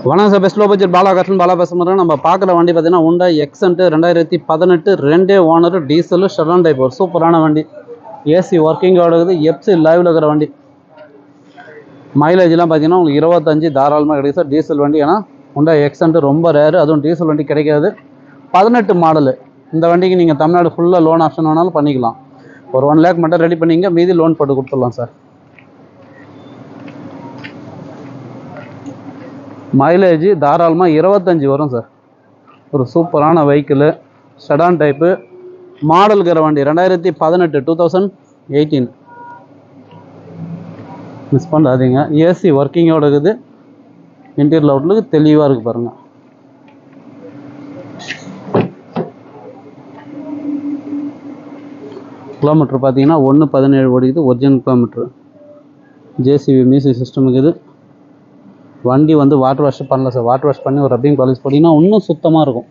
வணக்கம் sir. Best low budget பாலாகாசன் பாலா பேசுகிறேன் நம்ம பார்க்குற வண்டி பார்த்தீங்கன்னா உண்டா எக்ஸன்ட்டு ரெண்டாயிரத்தி பதினெட்டு ரெண்டே ஓனர் டீசலு ஷெடான் டைப் ஒரு சூப்பரான வண்டி. ஏசி ஒர்க்கிங்கோட இருக்குது. எப்சி லைவில் இருக்கிற வண்டி. மைலேஜ்லாம் பார்த்தீங்கன்னா உங்களுக்கு இருபத்தஞ்சி தாராளமாக கிடைக்கும் சார். டீசல் வண்டி. ஏன்னா உண்டா எக்ஸன்ட்டு ரொம்ப ரேரு அதுவும் டீசல் வண்டி கிடைக்காது. பதினெட்டு மாடலு இந்த வண்டிக்கு நீங்கள் தமிழ்நாடு ஃபுல்லாக லோன் ஆப்ஷன் வேணாலும் பண்ணிக்கலாம். ஒரு ஒன் லேக் மட்டும் ரெடி பண்ணிங்க மீதி லோன் போட்டு கொடுத்துடலாம் சார். மைலேஜ் தாராளமாக இருபத்தஞ்சி வரும் சார் ஒரு சூப்பரான வெஹிக்கிளு செடான் டைப்பு மாடலுக்கிற வண்டி ரெண்டாயிரத்தி பதினெட்டு டூ தௌசண்ட் எயிட்டீன் மிஸ் பண்ணாதீங்க. ஏசி ஒர்க்கிங்கோட இருக்குது. இன்டீரியர் அவுட்லுக்கு தெளிவாக இருக்குது பாருங்கள் கிலோமீட்டர் பார்த்தீங்கன்னா ஒன்று பதினேழு ஓடிக்குது original kilometre JCB music system இருக்குது. வண்டி வந்து வாட்டர் வாஷ் பண்ணல சார் வாட்டர் வாஷ் பண்ணி ஒரு ரப்பிங் பாலிஷ் போட்டிங்கன்னா இன்னும் சுத்தமாக இருக்கும்.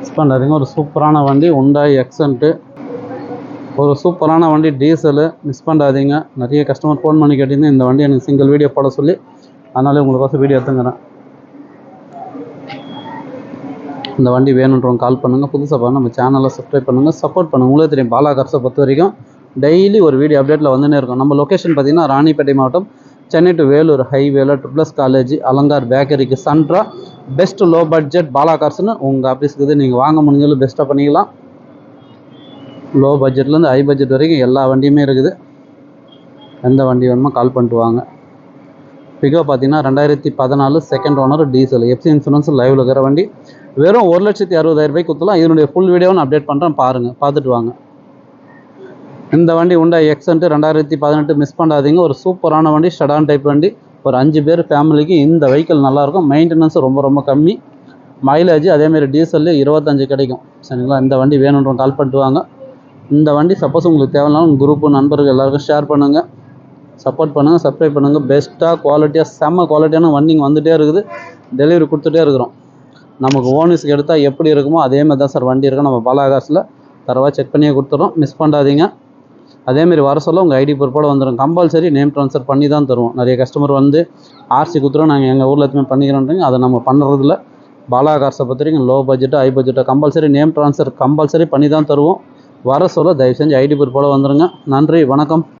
மிஸ் பண்ணாதீங்க ஒரு சூப்பரான வண்டி உண்டாய் எக்ஸன்ட்டு ஒரு சூப்பரான வண்டி டீசலு மிஸ் பண்ணாதீங்க. நிறைய கஸ்டமர் ஃபோன் பண்ணி கேட்டிங்கன்னா இந்த வண்டி எனக்கு சிங்கிள் வீடியோ போட சொல்லி. அதனாலே உங்களுக்கோசம் வீடியோ எடுத்துங்கிறேன் இந்த வண்டி வேணுன்றவங்க கால் பண்ணுங்கள் புதுசாக பாருங்க நம்ம சேனலை சப்ஸ்கிரைப் பண்ணுங்கள் சப்போர்ட் பண்ணுங்கள் உங்களே தெரியும் பாலா கார்ஸை பொறுத்த வரைக்கும் டெய்லி ஒரு வீடியோ அப்டேட்டில் வந்துனே இருக்கும். நம்ம லொக்கேஷன் பார்த்தீங்கன்னா ராணிப்பேட்டை மாவட்டம் சென்னை டு வேலூர் ஹைவேல ட்ரிப்ளஸ் காலேஜ் அலங்கார் பேக்கரிக்கு சன்ட்ரா பெஸ்ட் லோ பட்ஜெட் பாலா கார்ஸ்னு உங்கள் ஆஃபீஸ்க்கு இது நீங்கள் வாங்க முடிஞ்சாலும் பெஸ்ட்டாக பண்ணிக்கலாம். லோ பட்ஜெட்லேருந்து ஹை பட்ஜெட் வரைக்கும் எல்லா வண்டியுமே இருக்குது. எந்த வண்டி வேணுமோ கால் பண்ணிட்டு வாங்க. பிகோ பார்த்தீங்கன்னா ரெண்டாயிரத்தி பதினாலு second owner diesel FC insurance லைவில் இருக்கிற வண்டி. வெறும் ஒரு லட்சத்தி அறுபதாயிரம் ரூபாய்க்கு கொடுத்துலாம் இதனுடைய ஃபுல் வீடியோவை நான் அப்டேட் பண்ணுறேன் பாருங்கள் பார்த்துட்டு வாங்க. இந்த வண்டி உண்டா எக்ஸன்ட்டு ரெண்டாயிரத்தி பதினெட்டு மிஸ் பண்ணாதீங்க. ஒரு சூப்பரான வண்டி ஷடான் டைப் வண்டி. ஒரு அஞ்சு பேர் ஃபேமிலிக்கு இந்த வெஹிக்கிள் நல்லாயிருக்கும். மெயின்டெனன்ஸ் ரொம்ப ரொம்ப கம்மி. மைலேஜ் அதேமாரி டீசல் இருபத்தஞ்சு கிடைக்கும். சரிங்களா? இந்த வண்டி வேணுன்றவங்க கால் பண்ணிட்டு வாங்க. இந்த வண்டி சப்போஸ் உங்களுக்கு தேவையில்லாமல் உங்கள் குரூப்பு நண்பர்கள் எல்லாருக்கும் ஷேர் பண்ணுங்கள் சப்போர்ட் பண்ணுங்கள் சப்ஸ்கிரைப் பண்ணுங்கள் பெஸ்ட்டாக குவாலிட்டியாக செம்ம குவாலிட்டியான வண்டிங்க வந்துகிட்டே இருக்குது. டெலிவரி கொடுத்துட்டே இருக்கிறோம். நமக்கு ஓனிஸ்க்கு எடுத்தால் எப்படி இருக்குமோ அதே மாதிரி தான் சார் வண்டி இருக்கும் நம்ம பாலாகாசில் தரவாக செக் பண்ணியே கொடுத்துறோம் மிஸ் பண்ணாதீங்க. அதேமாரி வர சொல்ல உங்கள் ஐடி ப்ரூஃபோட வந்துடும் கம்பல்சரி நேம் ட்ரான்ஸ்ஃபர் பண்ணி தான் தருவோம். நிறைய கஸ்டமர் வந்து ஆர்சி கொடுத்துருவோம் நாங்கள் எங்கள் ஊரில் எதுவுமே பண்ணிக்கிறோன்றீங்க. அதை நம்ம பண்ணுறதில்ல பாலா கார்ஸை லோ பட்ஜெட்டு ஹை பட்ஜெட்டை கம்பல்சரி நேம் ட்ரான்ஸ்ஃபர் கம்பல்சரி பண்ணி தான் தருவோம். வர சொல்ல தயவு செஞ்சு ஐடி ப்ரூஃபோட வந்துடுங்க நன்றி. வணக்கம்.